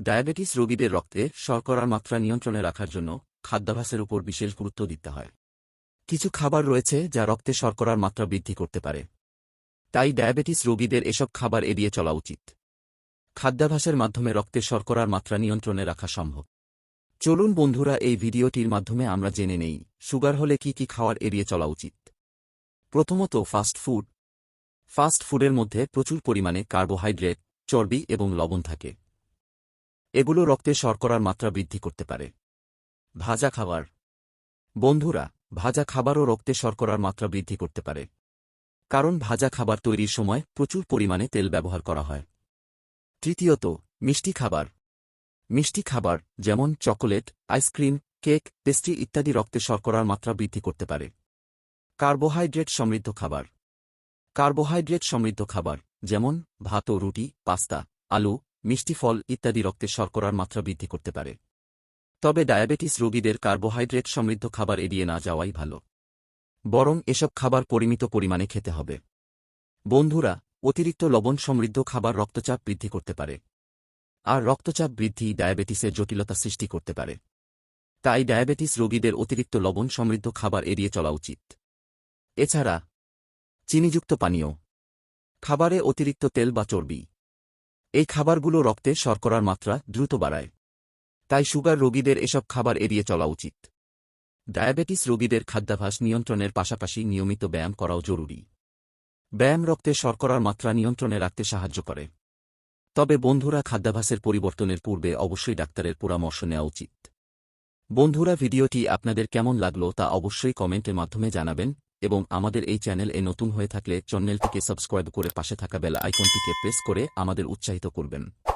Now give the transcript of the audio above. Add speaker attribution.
Speaker 1: Diabetes রোগীদের রক্তে শর্করার মাত্রা নিয়ন্ত্রণে রাখার জন্য খাদ্যাভ্যাসের উপর বিশেষ গুরুত্ব দিতে হয়। কিছু খাবার রয়েছে যা রক্তে শর্করার মাত্রা বৃদ্ধি করতে পারে। তাই ডায়াবেটিস রোগীদের এসব খাবার এড়িয়ে চলা উচিত। খাদ্যাভ্যাসের মাধ্যমে রক্তে শর্করার মাত্রা নিয়ন্ত্রণে রাখা সম্ভব। চলুন বন্ধুরা, এই ভিডিওটির মাধ্যমে আমরা জেনে নেই, সুগার হলে কি কি খাওয়ার এড়িয়ে চলা উচিত। প্রথমত ফাস্ট ফুড। ফাস্ট ফুডের মধ্যে প্রচুর পরিমাণে কার্বোহাইড্রেট, চর্বি এবং লবণ থাকে। এগুলো রক্তে শর্করার মাত্রা বৃদ্ধি করতে পারে। ভাজা খাবার। বন্ধুরা, ভাজা খাবারও রক্তে শর্করার মাত্রা বৃদ্ধি করতে পারে। কারণ ভাজা খাবার তৈরির সময় প্রচুর পরিমাণে তেল ব্যবহার করা হয়। তৃতীয়ত, মিষ্টি খাবার। মিষ্টি খাবার, যেমন চকোলেট, আইসক্রিম, কেক, পেস্ট্রি ইত্যাদি রক্তে শর্করার মাত্রা বৃদ্ধি করতে পারে। কার্বোহাইড্রেট সমৃদ্ধ খাবার। কার্বোহাইড্রেট সমৃদ্ধ খাবার, যেমন ভাত ও রুটি, পাস্তা, আলু মিষ্টি ফল ইত্যাদি রক্তে শর্করার মাত্রা বৃদ্ধি করতে পারে। তবে ডায়াবেটিস রোগীদের কার্বোহাইড্রেট সমৃদ্ধ খাবার এড়িয়ে না যাওয়াই ভালো। বরং এসব খাবার পরিমিত পরিমাণে খেতে হবে। বন্ধুরা, অতিরিক্ত লবণ সমৃদ্ধ খাবার রক্তচাপ বৃদ্ধি করতে পারে। আর রক্তচাপ বৃদ্ধি ডায়াবেটিসের জটিলতা সৃষ্টি করতে পারে। তাই ডায়াবেটিস রোগীদের অতিরিক্ত লবণ সমৃদ্ধ খাবার এড়িয়ে চলা উচিত। এছাড়া, চিনিযুক্ত পানীয়। খাবারে অতিরিক্ত তেল বা চর্বি। এই খাবারগুলো রক্তে শর্করার মাত্রা দ্রুত বাড়ায়। তাই সুগার রোগীদের এসব খাবার এড়িয়ে চলা উচিত। ডায়াবেটিস রোগীদের খাদ্যাভাস নিয়ন্ত্রণের পাশাপাশি নিয়মিত ব্যায়াম করাও জরুরি। ব্যায়াম রক্তে শর্করার মাত্রা নিয়ন্ত্রণে রাখতে সাহায্য করে। তবে বন্ধুরা খাদ্যাভাসের পরিবর্তনের পূর্বে অবশ্যই ডাক্তারের পরামর্শ নেওয়া উচিত। বন্ধুরা, ভিডিওটি আপনাদের কেমন লাগল তা অবশ্যই কমেন্টের মাধ্যমে জানাবেন। এবং আমাদের এই চ্যানেল এ নতুন হয়ে থাকলে চ্যানেলটিকে সাবস্ক্রাইব করে পাশে থাকা বেলা আইকনটিকে প্রেস করে আমাদের উৎসাহিত করবেন।